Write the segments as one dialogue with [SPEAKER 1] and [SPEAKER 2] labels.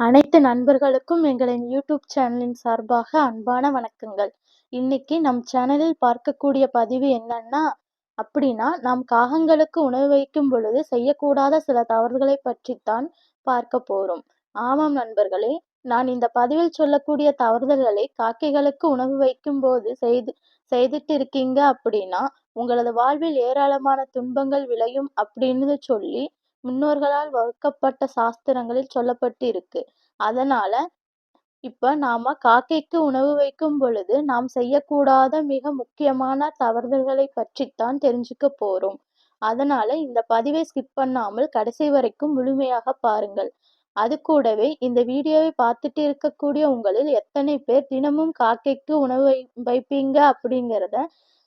[SPEAKER 1] அனைத்து நண்பர்களுக்கும் எங்களின் யூடியூப் சேனலின் சார்பாக அன்பான வணக்கங்கள். இன்னைக்கு நம் சேனலில் பார்க்கக்கூடிய பதிவு என்னன்னா அப்படின்னா நாம் காகங்களுக்கு உணவு வைக்கும் பொழுது செய்யக்கூடாத சில தவறுகளை பற்றித்தான் பார்க்க போறோம். ஆமாம் நண்பர்களே நான் இந்த பதிவில் சொல்லக்கூடிய தவறுதல்களை காக்கைகளுக்கு உணவு வைக்கும் போது செய்து செய்துட்டு இருக்கீங்க அப்படின்னா உங்களது வாழ்வில் ஏராளமான துன்பங்கள் விளையும் அப்படின்னு சொல்லி முன்னோர்களால் வகுக்கப்பட்ட சாஸ்திரங்களில் சொல்லப்பட்டு இருக்கு அதனால இப்ப நாம காக்கைக்கு உணவு வைக்கும் பொழுது நாம் செய்யக்கூடாத மிக முக்கியமான தவறுதல்களை பற்றித்தான் தெரிஞ்சுக்க போறோம். அதனால இந்த பதிவை ஸ்கிப் பண்ணாமல் கடைசி வரைக்கும் முழுமையாக பாருங்கள். அது கூடவே இந்த வீடியோவை பார்த்துட்டு இருக்கக்கூடிய உங்களில் எத்தனை பேர் தினமும் காக்கைக்கு உணவு வை வைப்பீங்க அப்படிங்கிறத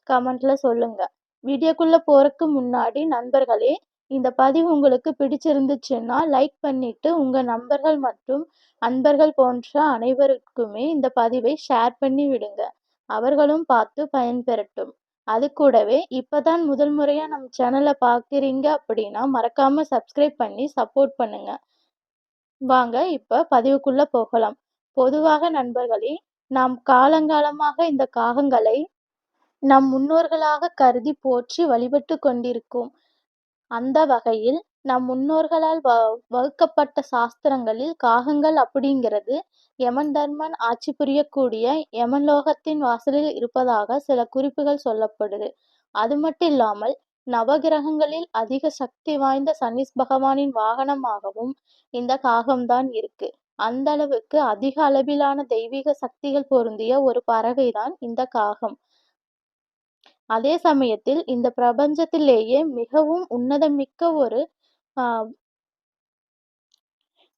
[SPEAKER 1] கமெண்ட்ல சொல்லுங்க. வீடியோக்குள்ள போறதுக்கு முன்னாடி நண்பர்களே இந்த பதிவு உங்களுக்கு பிடிச்சிருந்துச்சுன்னா லைக் பண்ணிட்டு உங்க நண்பர்கள் மற்றும் அன்பர்கள் போன்ற அனைவருக்குமே இந்த பதிவை ஷேர் பண்ணி விடுங்க. அவர்களும் பார்த்து பயன்பெறட்டும் அது கூடவே இப்பதான் முதல் முறையா நம்ம சேனலை பார்க்குறீங்க அப்படின்னா மறக்காம சப்ஸ்கிரைப் பண்ணி சப்போர்ட் பண்ணுங்க. வாங்க இப்ப பதிவுக்குள்ள போகலாம். பொதுவாக நண்பர்களே நாம் காலங்காலமாக இந்த காகங்களை நம் முன்னோர்களாக கருதி போற்றி வழிபட்டு கொண்டிருக்கோம் அந்த வகையில் நம் முன்னோர்களால் வ வகுக்கப்பட்ட சாஸ்திரங்களில் காகங்கள் அப்படிங்கிறது யமன் தர்மன் ஆட்சி புரியக்கூடிய யமன்லோகத்தின் வாசலில் இருப்பதாக சில குறிப்புகள் சொல்லப்படுது. அது மட்டும் இல்லாமல் நவகிரகங்களில் அதிக சக்தி வாய்ந்த சனீஸ் பகவானின் வாகனமாகவும் இந்த காகம்தான் இருக்கு. அந்த அளவுக்கு அதிக அளவிலான தெய்வீக சக்திகள் பொருந்திய ஒரு பறவைதான் இந்த காகம். அதே சமயத்தில் இந்த பிரபஞ்சத்திலேயே மிகவும் உன்னதமிக்க ஒரு ஆஹ்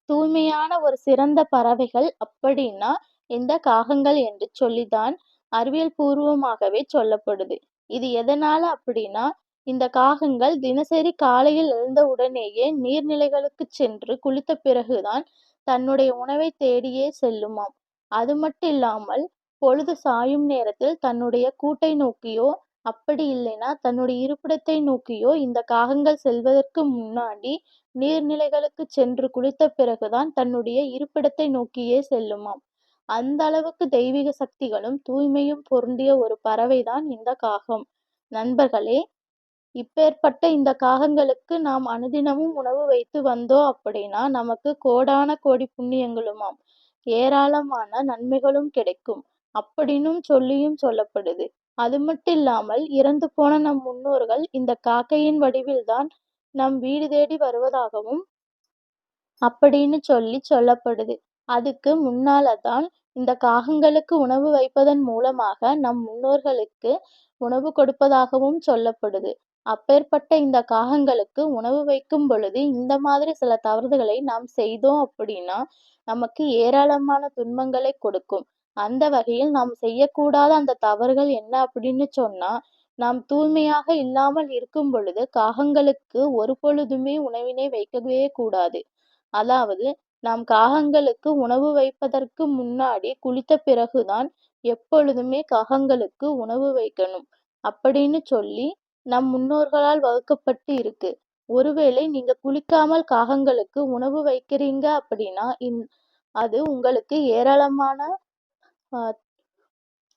[SPEAKER 1] தூய்மையான ஒரு சிறந்த பறவைகள் அப்படின்னா இந்த காகங்கள் என்று சொல்லிதான் அறிவியல் பூர்வமாகவே சொல்லப்படுது. இது எதனால அப்படின்னா இந்த காகங்கள் தினசரி காலையில் எழுந்த உடனேயே நீர்நிலைகளுக்கு சென்று குளித்த பிறகுதான் தன்னுடைய உணவை தேடியே செல்லுமாம். அது மட்டும் இல்லாமல் பொழுது சாயும் நேரத்தில் தன்னுடைய கூட்டை நோக்கியோ அப்படி இல்லைன்னா தன்னுடைய இருப்பிடத்தை நோக்கியோ இந்த காகங்கள் செல்வதற்கு முன்னாடி நீர்நிலைகளுக்கு சென்று குளித்த பிறகுதான் தன்னுடைய இருப்பிடத்தை நோக்கியே செல்லுமாம். அந்த அளவுக்கு தெய்வீக சக்திகளும் தூய்மையும் பொருந்திய ஒரு பறவைதான் இந்த காகம். நண்பர்களே இப்பேற்பட்ட இந்த காகங்களுக்கு நாம் அனுதினமும் உணவு வைத்து வந்தோம் அப்படின்னா நமக்கு கோடான கோடி புண்ணியங்களுமாம். ஏராளமான நன்மைகளும் கிடைக்கும். அப்படின்னும் சொல்லியும் சொல்லப்படுது. அது மட்டும் இல்லாமல் இறந்து போன நம் முன்னோர்கள் இந்த காக்கையின் வடிவில்தான் நம் வீடு தேடி வருவதாகவும் அப்படின்னு சொல்லி சொல்லப்படுது. அதுக்கு முன்னாலதான் இந்த காகங்களுக்கு உணவு வைப்பதன் மூலமாக நம் முன்னோர்களுக்கு உணவு கொடுப்பதாகவும் சொல்லப்படுது. அப்பேற்பட்ட இந்த காகங்களுக்கு உணவு வைக்கும் பொழுது இந்த மாதிரி சில தவறுகளை நாம் செய்தோம் அப்படின்னா நமக்கு ஏராளமான துன்பங்களை கொடுக்கும். அந்த வகையில் நாம் செய்யக்கூடாத அந்த தவறுகள் என்ன அப்படின்னு சொன்னா நாம் தூய்மையாக இல்லாமல் இருக்கும் பொழுது காகங்களுக்கு ஒரு பொழுதுமே உணவினை வைக்கவே கூடாது. அதாவது நாம் காகங்களுக்கு உணவு வைப்பதற்கு முன்னாடி குளித்த பிறகுதான் எப்பொழுதுமே காகங்களுக்கு உணவு வைக்கணும் அப்படின்னு சொல்லி நம் முன்னோர்களால் வகுக்கப்பட்டு இருக்கு. ஒருவேளை நீங்க குளிக்காமல் காகங்களுக்கு உணவு வைக்கிறீங்க அப்படின்னா இந் அது உங்களுக்கு ஏராளமான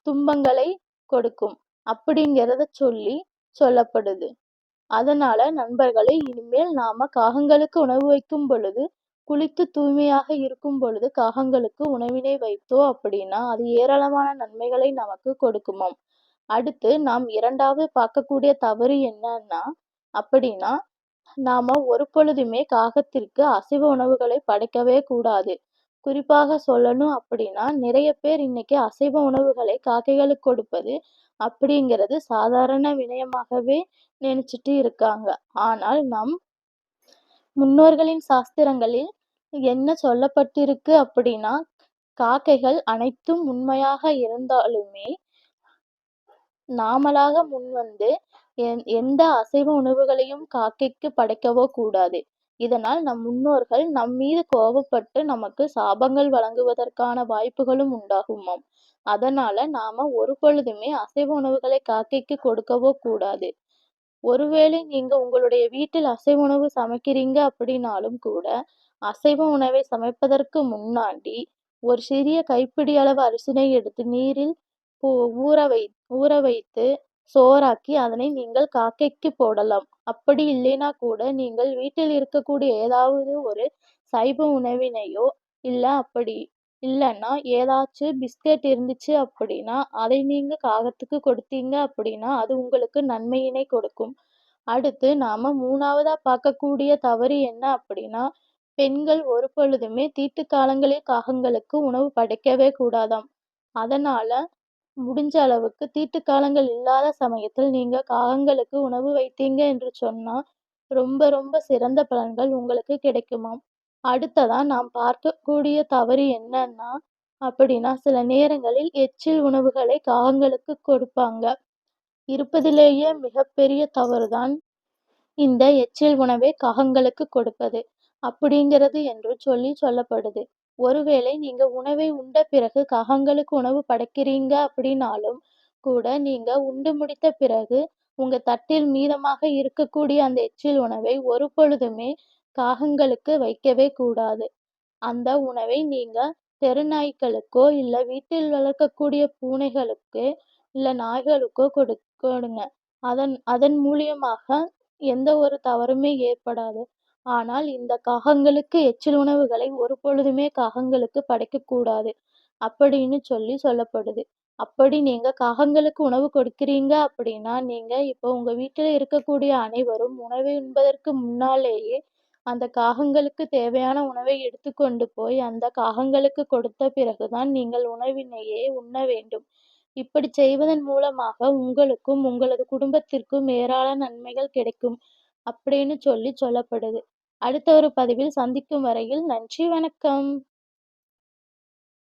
[SPEAKER 1] துன்பங்களை கொடுக்கும் அப்படிங்கிறத சொல்லி சொல்லப்படுது. அதனால நண்பர்களே இனிமேல் நாம காகங்களுக்கு உணவு வைக்கும் பொழுது குளித்து தூய்மையாக இருக்கும் பொழுது காகங்களுக்கு உணவினை வைத்தோம் அப்படின்னா அது ஏராளமான நன்மைகளை நமக்கு கொடுக்குமாம். அடுத்து நாம் இரண்டாவது பார்க்கக்கூடிய தவறு என்னன்னா அப்படின்னா நாம ஒரு பொழுதுமே காகத்திற்கு அசைவ உணவுகளை படைக்கவே கூடாது. குறிப்பாக சொல்லணும் அப்படின்னா நிறைய பேர் இன்னைக்கு அசைவ உணவுகளை காக்கைகளுக்கு கொடுப்பது அப்படிங்கிறது சாதாரண வினயமாகவே நினைச்சிட்டு இருக்காங்க. ஆனால் நம் முன்னோர்களின் சாஸ்திரங்களில் என்ன சொல்லப்பட்டிருக்கு அப்படின்னா காக்கைகள் அனைத்தும் உண்மையாக இருந்தாலுமே நாமளாக முன்வந்து எந்த அசைவ உணவுகளையும் காக்கைக்கு படைக்கவோ கூடாது. இதனால் நம் முன்னோர்கள் நம் மீது கோபப்பட்டு நமக்கு சாபங்கள் வழங்குவதற்கான வாய்ப்புகளும் உண்டாகுமாம். அதனால நாம ஒரு பொழுதுமே அசைவ உணவுகளை காக்கைக்கு கொடுக்கவோ கூடாது. ஒருவேளை நீங்க உங்களுடைய வீட்டில் அசைவ உணவு சமைக்கிறீங்க அப்படின்னாலும் கூட அசைவ உணவை சமைப்பதற்கு முன்னாடி ஒரு சிறிய கைப்பிடி அளவு அரிசினை எடுத்து நீரில் ஊற வை ஊற வைத்து சோறாக்கி அதனை நீங்கள் காக்கைக்கு போடலாம். அப்படி இல்லைனா கூட நீங்கள் வீட்டில் இருக்கக்கூடிய ஏதாவது ஒரு சைவ உணவினையோ இல்லை அப்படி இல்லைன்னா ஏதாச்சும் பிஸ்கெட் இருந்துச்சு அப்படின்னா அதை நீங்கள் காகத்துக்கு கொடுத்தீங்க அப்படின்னா அது உங்களுக்கு நன்மையினை கொடுக்கும். அடுத்து நாம் மூணாவதாக பார்க்கக்கூடிய தவறு என்ன அப்படின்னா பெண்கள் ஒரு பொழுதுமே தீட்டு காலங்களில் காகங்களுக்கு உணவு படைக்கவே கூடாதாம். அதனால் முடிஞ்ச அளவுக்கு தீட்டு காலங்கள் இல்லாத சமயத்தில் நீங்க காகங்களுக்கு உணவு வைத்தீங்க என்று சொன்னா ரொம்ப ரொம்ப சிறந்த பலன்கள் உங்களுக்கு கிடைக்குமாம் அடுத்ததா நாம் பார்க்கக்கூடிய தவறு என்னன்னா அப்படின்னா சில நேரங்களில் எச்சில் உணவுகளை காகங்களுக்கு கொடுப்பாங்க. இருப்பதிலேயே மிகப்பெரிய தவறுதான் இந்த எச்சில் உணவை காகங்களுக்கு கொடுப்பது அப்படிங்கிறது என்று சொல்லி சொல்லப்படுது. ஒருவேளை நீங்க உணவை உண்ட பிறகு காகங்களுக்கு உணவு படைக்கிறீங்க அப்படின்னாலும் கூட நீங்க உண்டு முடித்த பிறகு உங்க தட்டில் மீதமாக இருக்கக்கூடிய அந்த எச்சில் உணவை ஒரு பொழுதுமே காகங்களுக்கு வைக்கவே கூடாது. அந்த உணவை நீங்க தெருநாய்களுக்கோ இல்ல வீட்டில் வளர்க்கக்கூடிய பூனைகளுக்கு இல்ல நாய்களுக்கோ கொடு கொடுங்க. அதன் அதன் மூலியமாக எந்த ஒரு தவறுமே ஏற்படாது. ஆனால் இந்த காகங்களுக்கு எச்சில் உணவுகளை ஒரு பொழுதுமே காகங்களுக்கு படைக்கக்கூடாது அப்படின்னு சொல்லி சொல்லப்படுது. அப்படி நீங்க காகங்களுக்கு உணவு கொடுக்கிறீங்க அப்படின்னா நீங்க இப்போ உங்க வீட்டில் இருக்கக்கூடிய அனைவரும் உணவு உண்பதற்கு முன்னாலேயே அந்த காகங்களுக்கு தேவையான உணவை எடுத்துக்கொண்டு போய் அந்த காகங்களுக்கு கொடுத்த பிறகுதான் நீங்கள் உணவினையே உண்ண வேண்டும். இப்படி செய்வதன் மூலமாக உங்களுக்கும் உங்களது குடும்பத்திற்கும் ஏராள நன்மைகள் கிடைக்கும் அப்படின்னு சொல்லி சொல்லப்படுது. அடுத்த ஒரு பதிவில் சந்திக்கும் வரையில் நன்றி வணக்கம்.